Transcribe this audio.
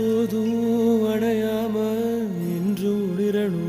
எப்போதும் அணையாமல் இன்று உளிரணும்